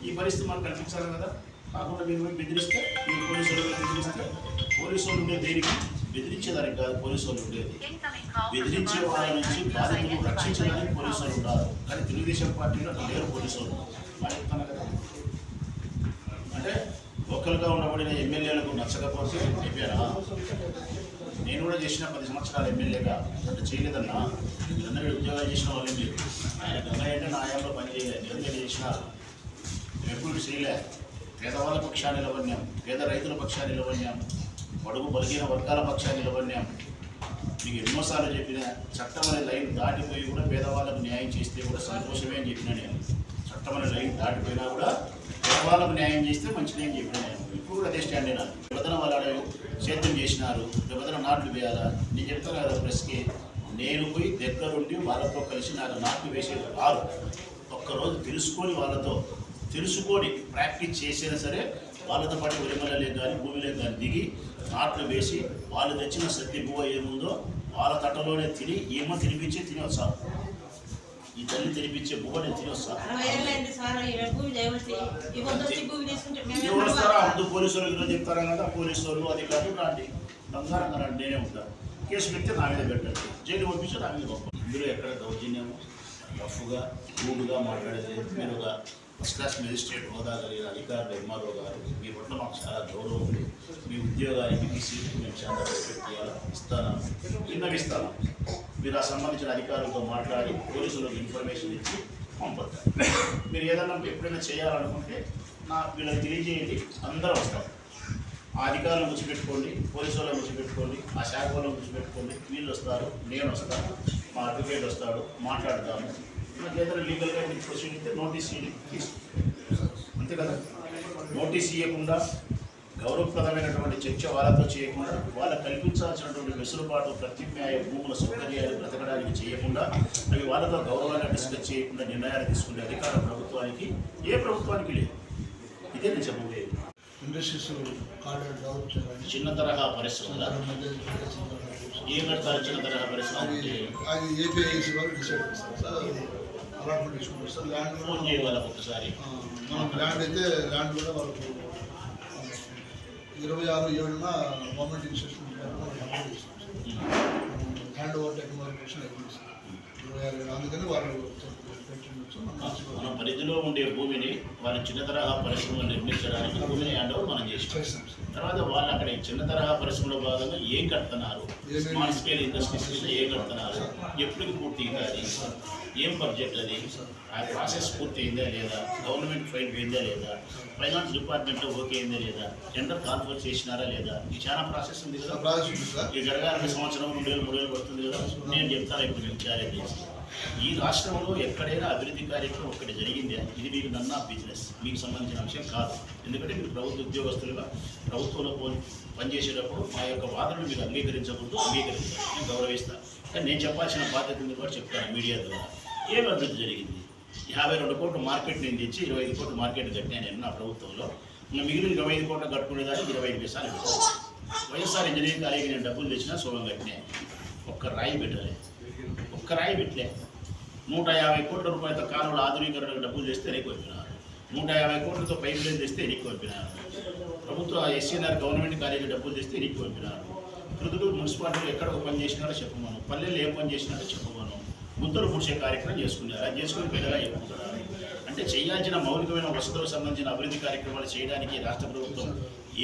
ఈ పరిస్థితి మాకు కనిపించాలి కదా. కాకుండా మీరు బెదిరిస్తే మీరు పోలీసు వాళ్ళు బెదిరిస్తే పోలీసు వాళ్ళు దేనికి బెదిరించేదానికి కాదు పోలీసు వాళ్ళు ఉండేది బెదిరించే వాళ్ళ నుంచి బాధితులను రక్షించడానికి పోలీసు వాళ్ళు ఉన్నారు. కానీ తెలుగుదేశం పార్టీలో లేరు పోలీసు వాళ్ళు వాళ్ళు చెప్తాను కదా అంటే లోకల్గా ఉండబడిన ఎమ్మెల్యేలకు నచ్చకపోతే అయిపోయారా నేను కూడా చేసిన పది సంవత్సరాలు ఎమ్మెల్యేగా. అంటే చేయలేదన్నా. అందరూ ఉద్యోగాలు చేసిన వాళ్ళే మీరు. ఆయన అంటే నా ఆయంలో పని చేయలేదు నిరంతరం చేసిన ఎప్పుడు చేయలే. పేదవాళ్ళ పక్షాన్ని నిలబడినాం. పేద రైతుల పక్షాన్ని నిలబడినాం. బడుగు బలిగిన వర్గాల పక్షాన్ని నిలబడినాం. మీకు ఎన్నోసార్లు చెప్పిన చట్టం అనే లైన్ దాటిపోయి కూడా పేదవాళ్ళకు న్యాయం చేస్తే కూడా సంతోషమే అని చెప్పిన నేను. చట్టం అనే లైన్ దాటిపోయినా కూడా పేదవాళ్ళకు న్యాయం చేస్తే మంచిదే అని చెప్పిన నేను. ఇప్పుడు కూడా అదే స్టాండ్ అయినా విభజన వాళ్ళు సేద్యం చేసినారు. విభజన నాట్లు వేయాలా? నేను చెప్తాను కదా ప్రెస్కి నేను పోయి దగ్గరుండి వాళ్ళతో కలిసి నాకు నాట్లు వేసేది రాదు. ఒక్కరోజు తెలుసుకొని వాళ్ళతో తెలుసుకొని ప్రాక్టీస్ చేసినా సరే వాళ్ళతో పాటు వరిమలలే కానీ భూమిలే కానీ దిగి నాట్లు వేసి వాళ్ళు తెచ్చిన సత్తి పువ్వ ఏముందో వాళ్ళ తట్టలోనే తిని ఏమో తినిపించి తిని వస్తాను ఈ తల్లి తినిపించే బువ్వ నేను తిని వస్తాను అరవై ఏళ్ళైంది సార్ ఈ భూమి దయవచ్చి ఈ పొద్దు వచ్చి భూమి తీసుకుంటే మేము ఎవరు వస్తారా ముందు పోలీసు వాళ్ళు ఈరోజు చెప్తారా కదా? పోలీసు వాళ్ళు అధికారులు రాండి. బంగారంగా రండి నేనే ఉంటాను కేసు పెడితే నా మీద పెట్టండి. జైలు పంపించి నా మీద పంపండి. ఇందులో ఎక్కడ దౌర్జన్యము? రఫ్గా రూడ్గా మాట్లాడేది మీరు ఒక ఫస్ట్ క్లాస్ మెజిస్ట్రేట్ హోదా కలిగిన అధికారులు ఎంఆర్ఓ గారు మీ పట్ల మాకు చాలా గౌరవం ఉంది. మీ ఉద్యోగానికి మీ సీటుకు మేము చాలా రెస్పెక్ట్ చేయాలి? ఇస్తాను? విన్నవిస్తాను? మీరు ఆ సంబంధించిన అధికారులతో మాట్లాడి పోలీసులకు ఇన్ఫర్మేషన్ ఇచ్చి పంపొద్దు? మీరు ఏదైనా ఎప్పుడైనా చేయాలనుకుంటే నా వీళ్ళకి తెలియజేయండి. అందరూ వస్తాం. ఆ అధికారులను గుర్చిపెట్టుకోండి పోలీసు వాళ్ళని గుర్చిపెట్టుకోండి ఆ శాఖ వాళ్ళని గుర్చిపెట్టుకోండి వీళ్ళు వస్తారు నేను వస్తాను. మా అడ్వకేట్ వస్తాడు మాట్లాడతాము. నాకు ఏదైనా లీగల్గా మీకు ప్రొసీడ్ అయితే నోటీస్ అంతే కదా? నోటీస్ ఇవ్వకుండా గౌరవప్రదమైనటువంటి చర్చ వాళ్ళతో చేయకుండా వాళ్ళకు కల్పించాల్సినటువంటి వెసులుబాటు ప్రత్యామ్నాయ భూముల సౌకర్యాలు బ్రతకడానికి చేయకుండా అవి వాళ్ళతో గౌరవంగా డిస్కస్ చేయకుండా నిర్ణయాలు తీసుకునే అధికారం ప్రభుత్వానికి ఏ ప్రభుత్వానికి లేదు. ఇదే నేను చెప్పబోయేది. ఇండస్ట్రీస్ చిన్న తరహా పరిశ్రమల తరహా పరిశ్రమ అది ఏపీఐసి వాళ్ళు డిసైడ్ చేస్తారు సార్. అలాట్మెంట్ తీసుకుంటారు సార్. ల్యాండ్ ఫోన్ ఒకసారి. ల్యాండ్ అయితే ల్యాండ్ కూడా వాళ్ళకు ఇరవై ఆరు ఏడున government institution hand over technology ఇరవై ఆరు ఏడు అందుకని వాళ్ళు మనం. పరిధిలో ఉండే భూమిని వారి చిన్న తరహా పరిశ్రమలు నిర్మించడానికి భూమిని హ్యాండ్ ఓవర్ మనం సార్ తర్వాత వాళ్ళు అక్కడ ఈ చిన్న తరహా పరిశ్రమలో భాగంగా ఏం కడుతున్నారు? స్మాల్ స్కేల్ ఇండస్ట్రీస్ కింద ఏం కడుతున్నారు? ఎప్పటికి పూర్తి అది? ఏం బడ్జెట్ అది? ఆ ప్రాసెస్ పూర్తి అయిందా లేదా? గవర్నమెంట్ ఫైల్ అయిందా లేదా? ఫైనాన్స్ డిపార్ట్మెంట్లో ఓకే అయిందా లేదా? టెండర్ కాన్ఫర్ చేసినారా లేదా? ఇది చాలా ప్రాసెస్ ఉంది కదా. ఇది జరగాలని సంవత్సరం రెండు వేలు మూడు వేలు పడుతుంది కదా. నేను చెప్తాను ఇప్పుడు ఛాలెంజ్ చేసి. ఈ రాష్ట్రంలో ఎక్కడైనా అభివృద్ధి కార్యక్రమం ఒక్కటి జరిగిందే ఇది మీరు నన్న బిజినెస్ మీకు సంబంధించిన అంశం కాదు. ఎందుకంటే మీరు ప్రభుత్వ ఉద్యోగస్తులుగా ప్రభుత్వంలో పో- పనిచేసేటప్పుడు మా యొక్క వాదనలు మీరు అంగీకరించకూడదు అంగీకరించాలి నేను గౌరవిస్తాను కానీ నేను చెప్పాల్సిన బాధ్యత ఉంది కూడా చెప్తాను మీడియా ద్వారా. ఏం అభివృద్ధి జరిగింది? యాభై రెండు కోట్లు మార్కెట్ నేను తెచ్చి ఇరవై ఐదు కోట్లు మార్కెట్ కట్టాను నేను నా ప్రభుత్వంలో. మిగిలిన ఇరవై ఐదు కోట్లు కట్టుకునేదానికి ఇరవై ఐదు పైసలు వైఎస్ఆర్ ఇంజనీరింగ్ కాలేజీకి నేను డబ్బులు తెచ్చినా సోలం కట్టినా. ఒక్క రాయి పెట్టాలి. రాయి పెట్టలే. నూట యాభై కోట్ల రూపాయలతో కాలువల ఆధునీకరణకు డబ్బులు చేస్తే ఎనికి వచ్చినారు. నూట యాభై కోట్లతో పైప్ లైన్ తెస్తే ఎనికి పంపినారు ప్రభుత్వ ఎస్సీఎన్ఆర్ గవర్నమెంట్ కాలేజీ డబ్బులు తెస్తే ఎనికి పంపినారు పృథుడు ఎక్కడ ఒక పని చేసినారో చెప్పమను. పల్లెల్లో ఏం పని చేసినారో చెప్పమను. ముద్దలు పుడిచే కార్యక్రమం చేసుకున్నారు. అది చేసుకుని పెద్దగా చెప్పుకుంటున్నారు అంటే చేయాల్సిన మౌలికమైన వసతులకు సంబంధించిన అభివృద్ధి కార్యక్రమాలు చేయడానికి రాష్ట్ర ప్రభుత్వం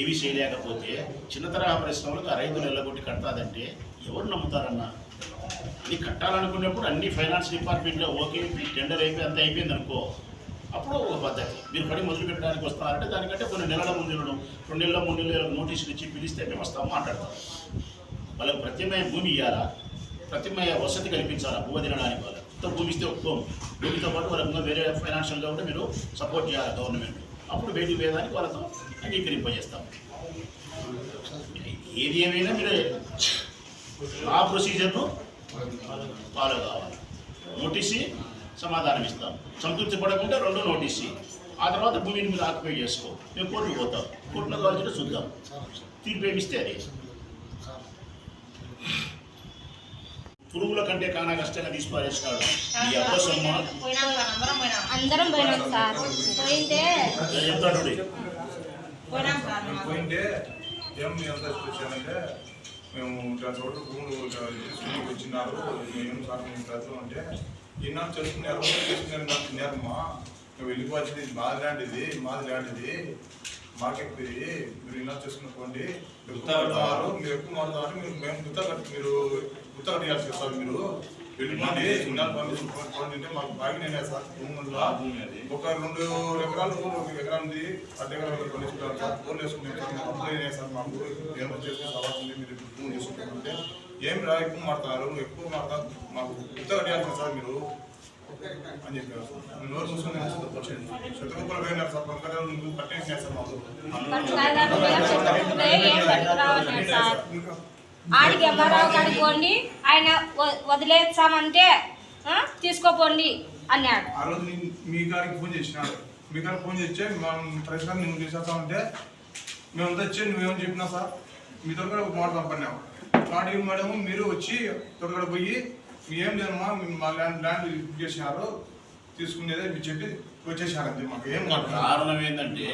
ఏమీ చేయలేకపోతే చిన్న తరహా పరిశ్రమలకు ఆ రైతులు ఎల్లగొట్టి కడతాదంటే ఎవరు నమ్ముతారన్నా? ఇది కట్టాలనుకున్నప్పుడు అన్ని ఫైనాన్స్ డిపార్ట్మెంట్లో ఓకే మీ టెండర్ అయిపోయి అంత అయిపోయింది అనుకో. అప్పుడు ఒక పద్ధతి. మీరు పని మొదలు పెట్టడానికి వస్తారంటే దానికంటే కొన్ని నెలల ముందు వెళ్ళడం రెండు నెలల మూడు నెలల నోటీసులు ఇచ్చి పిలిస్తే మేము వస్తాం మాట్లాడతాం. వాళ్ళకి ప్రత్యమయ భూమి ఇవ్వాలా ప్రత్యమయ వసతి కల్పించాలా? భూమి తినడానికి వాళ్ళకి. మొత్తం భూమి ఇస్తే ఒప్పుకోం. భూమితో పాటు వాళ్ళకి వేరే ఫైనాన్షియల్గా కూడా మీరు సపోర్ట్ చేయాలి గవర్నమెంట్ అప్పుడు బయటికి వేదానికి వాళ్ళతో అంగీకరింపజేస్తాం. ఏది ఏమైనా మీరు ఆ ప్రొసీజర్ను ఫాలో కావాలి. నోటీస్ సమాధానం ఇస్తాం. సంతృప్తి పడకుంటే రెండో నోటీస్. ఆ తర్వాత భూమిని మీరు ఆక్యుపై చేసుకో. మేము కోర్టుకు పోతాం. కోర్టులో కావాల్సిన చూద్దాం. తీర్పు ఏమిస్తే అది? పురుగుల కంటే కానా కష్టంగా తీసి పారేసినాడు ఈ అబ్బ సొమ్మ. పోయినాం సార్ అందరం పోయినాం. అందరం పోయినాం సార్. పోయింటే నేను చెప్తాడు. పోయినాం సార్ పోయింటే ఏం ఎంత వచ్చానంటే మేము దాని చోట భూములు తీసుకుని వచ్చినారు. ఏం సార్ మేము ప్రజలు అంటే ఈనాడు చేసుకున్నారు చేసుకున్నారు నాకు తిన్నారమ్మా మేము వెళ్ళిపోవాల్సింది ఇది మాది లాంటిది మాది లాంటిది. ఇది మీరు చేసుకున్నటువంటి ఎక్కువ మాట్లాడారు మీరు ఎక్కువ మాట్లాడారు మీరు మేము కట్టి మీరు గుత్త కట్టాల్సి వస్తారు మీరు. పంపించుకోండి మాకు బాగినే సార్ భూముల్లో ఒక రెండు ఎకరాలు ఒక ఎకరా ఉంది అర్ధ ఎకరాలు కొనేసుకుంటారు సార్ ఫోన్ వేసుకుంటారు సార్ మాకు ఏమో చేసుకుని సవాల్ ఉంది మీరు ఫోన్ చేసుకుంటారంటే ఏం రా ఎక్కువ మాడతారు ఎక్కువ మాడతారు మాకు కట్టాల్సింది సార్ మీరు అని చెప్పారు. సార్ నోరు మూసుకొని వచ్చింది శతరూపాయలు పోయినారు సార్ పక్కన నువ్వు కట్టేసినాయి సార్ మాకు. ఆడికి ఎంఆర్ఆవు కాడికి పోండి ఆయన వదిలేస్తామంటే తీసుకోపోండి అన్నాడు. ఆ రోజు నేను మీ గారికి ఫోన్ చేసినాడు. మీ గారికి ఫోన్ చేస్తే మనం ప్రస్తుతం నేను చేసేస్తామంటే మేము వచ్చి నువ్వేమని చెప్పినా సార్? మీ తొలగడ ఒక మాట పంపన్నాము మాట మేడం మీరు వచ్చి తొలగడ పోయి మీ ఏం లేదమ్మా మా ల్యాండ్ ల్యాండ్ చేసినారు. తీసుకునేదే మీరు చెప్పి వచ్చేసారు అంతే మాకు. ఏం కారణం ఏంటంటే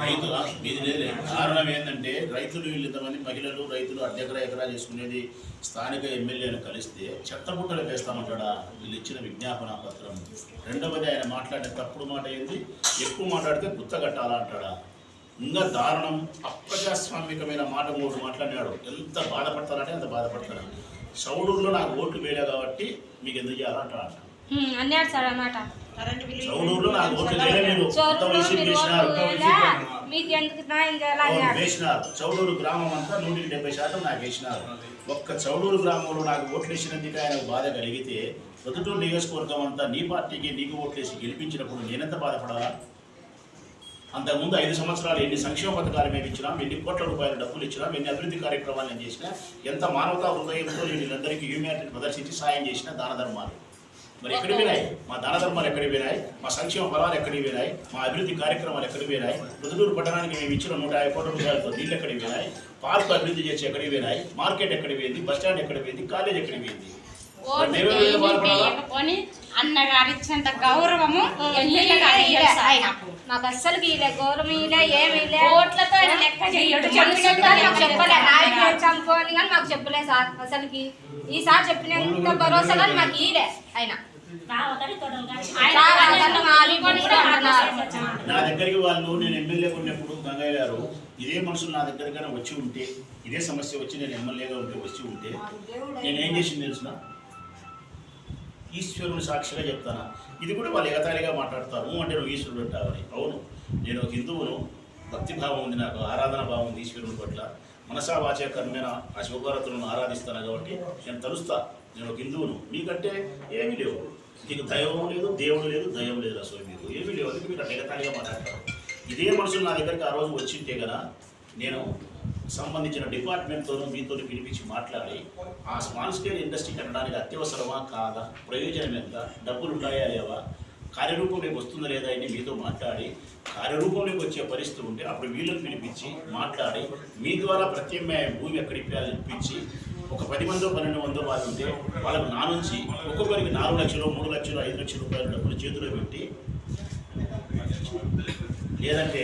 రైతు మీది లేదు కారణం ఏంటంటే రైతులు వీళ్ళు ఇంతమంది మహిళలు రైతులు అర్ధెకరా ఎకరా చేసుకునేది స్థానిక ఎమ్మెల్యేను కలిస్తే చెత్తబుట్టలు వేస్తామంటాడా వీళ్ళు ఇచ్చిన విజ్ఞాపన పత్రం. రెండవది ఆయన మాట్లాడే తప్పుడు మాట ఏంది? ఎక్కువ మాట్లాడితే గుత్త కట్టాలా అంటాడా? ఇంకా దారుణం అప్రజాస్వామికమైన మాట మూడు మాట్లాడినాడు. ఎంత బాధపడతారంటే అంత బాధపడతారు సౌడూరులో నాకు ఓట్లు వేయలే కాబట్టి మీకు ఎందుకు చేయాలంటాడు అన్నాడు సార్ అన్నమాట. న్యాయం వేసినారు. చౌడూరు గ్రామం అంతా నూటికి డెబ్బై శాతం నాకు వేసినారు. ఒక్క చౌడూరు గ్రామంలో నాకు ఓట్లు వేసినందుకు ఆయన బాధ కలిగితే ప్రొద్దుటూరు నియోజకవర్గం అంతా నీ పార్టీకి నీకు ఓట్లేసి గెలిపించినప్పుడు నేనెంత బాధపడాలా? అంతకుముందు ఐదు సంవత్సరాలు ఎన్ని సంక్షేమ పథకాలు మేము ఇచ్చినాం ఎన్ని కోట్ల రూపాయల డబ్బులు ఇచ్చినాం ఎన్ని అభివృద్ధి కార్యక్రమాలు నేను చేసినా ఎంత మానవతా హృదయంతో నేను వీళ్ళందరికీ హ్యూమానిటీని ప్రదర్శించి సాయం చేసిన దాన ధర్మాలు. మరి ఎక్కడికి పోయినాయి? మా దాన ధర్మాలు ఎక్కడికి పోయినాయి? మా సంక్షేమ ఫలాలు ఎక్కడికి పోయినాయి? మా అభివృద్ధి కార్యక్రమాలు ఎక్కడికి పోయినాయి? రుదుటూరు పట్టణానికి మేము ఇచ్చిన నూట యాభై కోట్ల రూపాయలతో నీళ్ళు ఎక్కడికి పోయినాయి? పార్కు అభివృద్ధి చేసి ఎక్కడికి పోయినాయి? మార్కెట్ ఎక్కడికి పోయింది? బస్ స్టాండ్ ఎక్కడికి పోయింది? కాలేజ్ ఎక్కడికి పోయింది? అన్నగారు ఇచ్చినంత గౌరవము. మాకు అస్సలు ఇలా గౌరవం ఇలా ఏమి ఓట్లతో లెక్క చేయడు చెప్పినట్టు కానీ మాకు చెప్పలే. చంపుకోని కానీ మాకు చెప్పలే సార్. అసలుకి ఈసారి చెప్పినంత భరోసా కానీ మాకు ఈలే ఆయన నా దగ్గరికి వాళ్ళు నేను ఎమ్మెల్యేగా ఉన్నప్పుడు గంగయ్య గారు ఇదే మనుషులు నా దగ్గరగానే వచ్చి ఉంటే ఇదే సమస్య వచ్చి నేను ఎమ్మెల్యేగా ఉంటే వచ్చి ఉంటే నేను ఏం చేసింది తెలిసిన? ఈశ్వరుని సాక్షిగా చెప్తాను? ఇది కూడా వాళ్ళు ఎగతాళిగా మాట్లాడతారు. "ఊ అంటే నువ్వు ఈశ్వరుడు అంటావని. అవును. నేను ఒక హిందువును భక్తి భావం ఉంది నాకు ఆరాధన భావం ఉంది ఈశ్వరుని పట్ల. మనసా వాచే కర్మేన ఆ శివభారతులను ఆరాధిస్తాను కాబట్టి నేను తలుస్తా. నేను ఒక హిందువును. మీకంటే ఏమీ లేవు నీకు దైవం లేదు దేవుడు లేదు దైవం లేదు అసలు మీకు ఏమీ లేవు అది మీరు నిగతానిగా మాట్లాడతారు. ఇదే మనుషులు నా దగ్గరికి ఆ రోజు వచ్చింటే కదా నేను సంబంధించిన డిపార్ట్మెంట్తోనూ మీతో పిలిపించి మాట్లాడి ఆ స్మాల్ స్కేల్ ఇండస్ట్రీ కట్టడానికి అత్యవసరమా? కాదా? ప్రయోజనం ఎంత? డబ్బులు ఉన్నాయా లేవా? కార్యరూపంలోకి వస్తుందా లేదా అని మీతో మాట్లాడి కార్యరూపంలోకి వచ్చే పరిస్థితి ఉంటే అప్పుడు వీళ్ళని పిలిపించి మాట్లాడి మీ ద్వారా ప్రత్యామ్నాయ భూమి ఎక్కడ ఇప్పించాలని ఇప్పించి ఒక పది మందో పన్నెండు మందో వాళ్ళు ఉంటే వాళ్ళకు నా నుంచి ఒక్కొక్కరికి నాలుగు లక్షలు మూడు లక్షలు ఐదు లక్షల రూపాయల డబ్బులు చేతిలో పెట్టి లేదంటే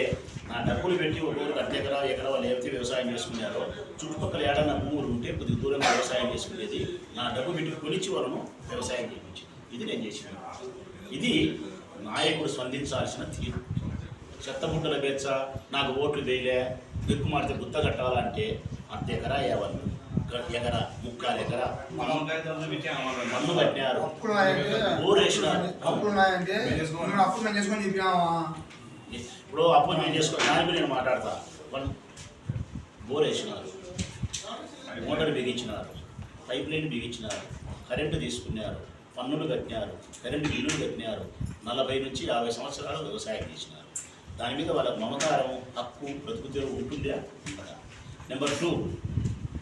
నా డబ్బులు పెట్టి ఒకరు అర్ధ ఎకరా ఎకరా వాళ్ళు ఏవైతే వ్యవసాయం చేసుకున్నారో చుట్టుపక్కల ఏడన్నా భూములు ఉంటే కొద్దిగా దూరంగా వ్యవసాయం చేసుకునేది. నా డబ్బు పెట్టి కొలిచి వాళ్ళను వ్యవసాయం చేయించింది. ఇది నేను చేసిన ఇది నాయకుడు స్పందించాల్సిన తీరు. చెత్తబుట్టల బెచ్చ నాకు ఓట్లు వేయలే దిక్కు మారితే గుత్త కట్టాలంటే అర్ధ ఎకరా యావన్ ఎకరా ముక్కాలు ఎకరా మన్ను కట్టినారు. చేసుకొని ఇప్పుడు అప్పు నేను చేసుకో దాని మీద నేను మాట్లాడతా. బోర్ వేసినారు. మోటార్ బిగించినారు. పైప్ లైన్ బిగించినారు. కరెంటు తీసుకున్నారు. పన్నులు కట్టినారు కరెంటు బిల్లులు కట్టినారు నలభై నుంచి యాభై సంవత్సరాలు వ్యవసాయం చేసినారు. దాని మీద వాళ్ళ మమకారం హక్కు బ్రతుకు తెరువు ఉంటుందా? నెంబర్ టూ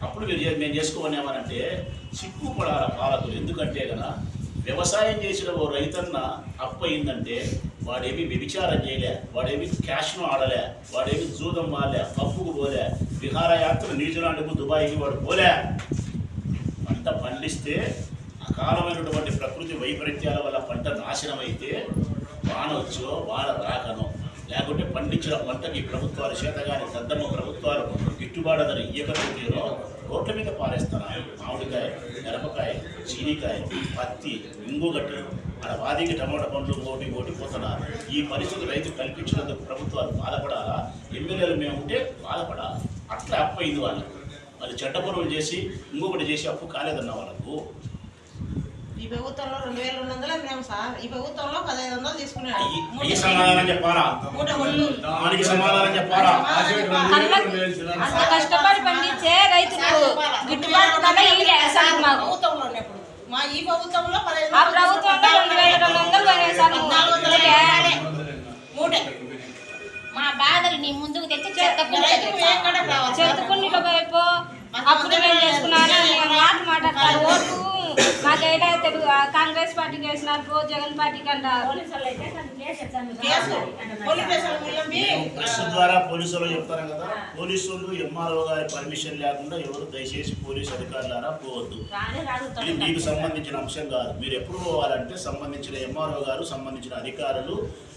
అప్పుడు మీరు చే- మేము చేసుకోమనేమనంటే సిగ్గుపడాల పాలకులు. ఎందుకంటే కదా వ్యవసాయం చేసిన ఓ రైతన్న అప్పు అయిందంటే వాడేమి వ్యభిచారం చేయలే వాడేమి క్యాష్ను ఆడలే వాడేమి జూదం మాలే పప్పుకు పోలే విహారయాత్ర న్యూజిలాండ్కు దుబాయ్కి వాడు పోలే. పంట పండిస్తే అకాలమైనటువంటి ప్రకృతి వైపరీత్యాల వల్ల పంట నాశనం అయితే వాన వచ్చో వాన రాకనో లేకుంటే పండించిన పంటకి ప్రభుత్వాలు చేతగాని దద్దమ్మ ప్రభుత్వాలు గిట్టుబాటు ధర ఇయ్యకపోతేనో రోడ్ల మీద పారేస్తున్నారు మామిడికాయ మిరపకాయ చీనికాయ పత్తి ఇంగుగడ్డి ఆడ వాదికి టమాటా పండ్లు ఓటి ఓటి పోతున్నారు ఈ పరిస్థితి రైతు కల్పించినందుకు ప్రభుత్వాలు బాధపడాలా? ఎమ్మెల్యేలు మేము ఉంటే బాధపడాలి. అట్లా అప్పయింది వాళ్ళకి వాళ్ళు చెడ్డ పనులు చేసి ఇంకొకటి చేసి అప్పు కాలేదన్న వాళ్ళకు ఈ ప్రభుత్వంలో రెండు వేల రెండు వందలు సార్. ఈ ప్రభుత్వంలో పదహైదు వందలు తీసుకున్నాడు. ఈ- మూట ఈ సమాధానం చెప్పాలా? మూట ఒళ్ళు. దానికి సమాధానం చెప్పాలా? కళ్ళ- అంత కష్టపడి పండించే రైతుకు గిట్టుబాటు ధర ఇయ్యలే అసలు మాకు. ప్రభుత్వంలో ఉన్నప్పుడు మా ఈ ప్రభుత్వంలో పదహైదు ఆ వందలు ప్రభుత్వంలో రెండు వేల రెండు వందలు పోయినాయి సార్. వందల. మూటే. మా బాధలు నీ ముందుకు తెచ్చి సార్? చెరుకున్నీలో వైపు అప్పుడు మేము చేసుకున్నాను మాట మాట్లాడతారు. ఓటు తెలుగు ఆ కాంగ్రెస్ పార్టీకి వేసినారు పో జగన్ పార్టీకి అంటారు ద్వారా పోలీసులు చెప్తారు కదా పోలీసులు ఎంఆర్ఓ గారి పర్మిషన్ లేకుండా ఎవరు దయచేసి పోలీసు అధికారులారా పోవద్దు. ఇది మీకు సంబంధించిన అంశం కాదు. మీరు ఎప్పుడు పోవాలంటే సంబంధించిన ఎంఆర్ఓ గారు సంబంధించిన అధికారులు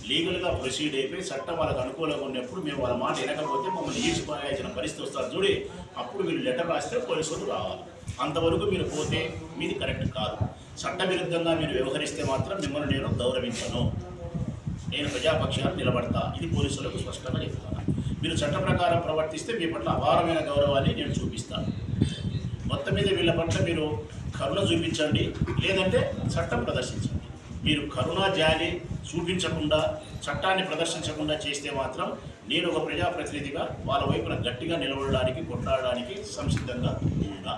లీగల్గా ప్రొసీడ్ అయిపోయి చట్టం వాళ్ళకి అనుకూలంగా ఉన్నప్పుడు మేము వాళ్ళ మాట వినకపోతే మమ్మల్ని ఈడ్చిపోయాల్సిన పరిస్థితి వస్తారు చూడి అప్పుడు మీరు లెటర్ రాస్తే పోలీసులు రావాలి. అంతవరకు మీరు పోతే మీది కరెక్ట్ కాదు. చట్టవిరుద్ధంగా మీరు వ్యవహరిస్తే మాత్రం మిమ్మల్ని నేను గౌరవించను. నేను ప్రజాపక్షాన్ని నిలబడతా. ఇది పోలీసులకు స్పష్టంగా చెప్తాను మీరు చట్ట ప్రకారం ప్రవర్తిస్తే మీ పట్ల అపారమైన గౌరవాన్ని నేను చూపిస్తాను మొత్తం మీద వీళ్ళ పట్ల మీరు కరుణ చూపించండి. లేదంటే చట్టం ప్రదర్శించండి. మీరు కరుణ జాలి చూపించకుండా చట్టాన్ని ప్రదర్శించకుండా చేస్తే మాత్రం నేను ఒక ప్రజాప్రతినిధిగా వాళ్ళ వైపున గట్టిగా నిలబడడానికి కొట్లాడడానికి సంసిద్ధంగా ఉన్నా.